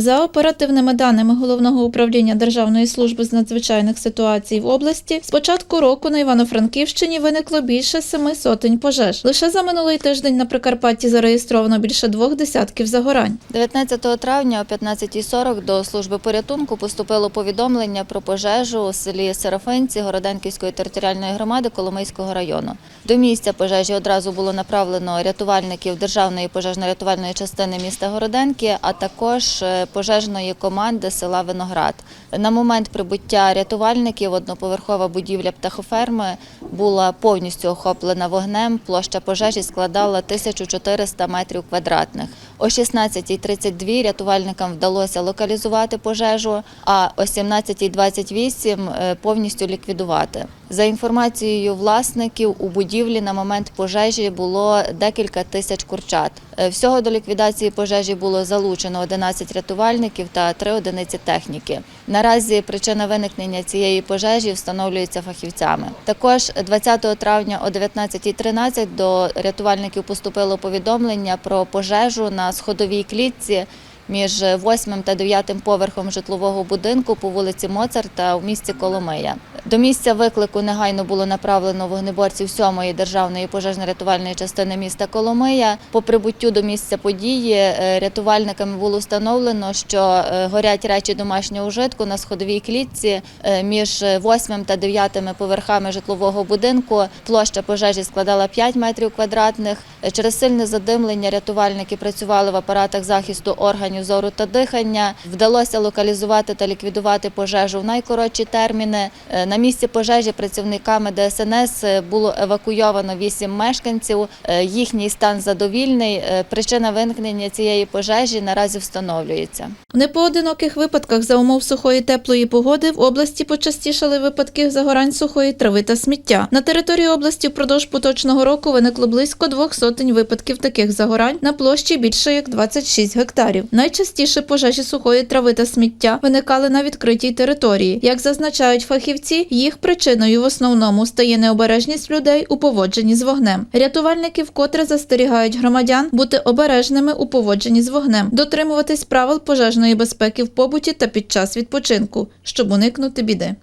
За оперативними даними головного управління Державної служби з надзвичайних ситуацій в області, з початку року на Івано-Франківщині виникло більше семи сотень пожеж. Лише за минулий тиждень на Прикарпатті зареєстровано більше двох десятків загорань. 19 травня о 15.40 до служби порятунку поступило повідомлення про пожежу у селі Серафинці Городенківської територіальної громади Коломийського району. До місця пожежі одразу було направлено рятувальників Державної пожежно-рятувальної частини міста Городенки, а також е, пожежної команди села Виноград. На момент прибуття рятувальників одноповерхова будівля птахоферми була повністю охоплена вогнем. Площа пожежі складала 1400 метрів квадратних. О 16.32 рятувальникам вдалося локалізувати пожежу, а о 17.28 е, повністю ліквідувати. За інформацією власників, у будівлі на момент пожежі було декілька тисяч курчат. Е, Всього до ліквідації пожежі було залучено 11 рятувальників та 3 одиниці техніки. Наразі причина виникнення цієї пожежі встановлюється фахівцями. Також 20 травня о 19.13 до рятувальників поступило повідомлення про пожежу на сходовій клітці між 8 та 9 поверхом житлового будинку по вулиці Моцарта у місті Коломия. До місця виклику негайно було направлено вогнеборців 7-ї державної пожежно-рятувальної частини міста Коломия. По прибуттю до місця події е, рятувальниками було встановлено, що е, горять речі домашнього ужитку на сходовій клітці е, між 8 та 9 поверхами житлового будинку. Площа пожежі складала 5 метрів квадратних. Через сильне задимлення рятувальники працювали в апаратах захисту органів зору та дихання. Вдалося локалізувати та ліквідувати пожежу в найкоротші терміни. Е, На місці пожежі працівниками ДСНС е, було евакуйовано 8 мешканців. Е, Їхній стан задовільний. Причина виникнення цієї пожежі наразі встановлюється. В непоодиноких випадках за умов сухої теплої погоди в області почастішали випадки загорань сухої трави та сміття. На території області впродовж поточного року виникло близько двох сотень випадків таких загорань на площі більше як 26 гектарів. Найчастіше пожежі сухої трави та сміття виникали на відкритій території. Як зазначають фахівці, їх причиною в основному стає необережність людей у поводженні з вогнем. Рятувальники вкотре застерігають громадян бути обережними у поводженні з вогнем, дотримуватись правил пожежної безпеки в побуті та під час відпочинку, щоб уникнути біди.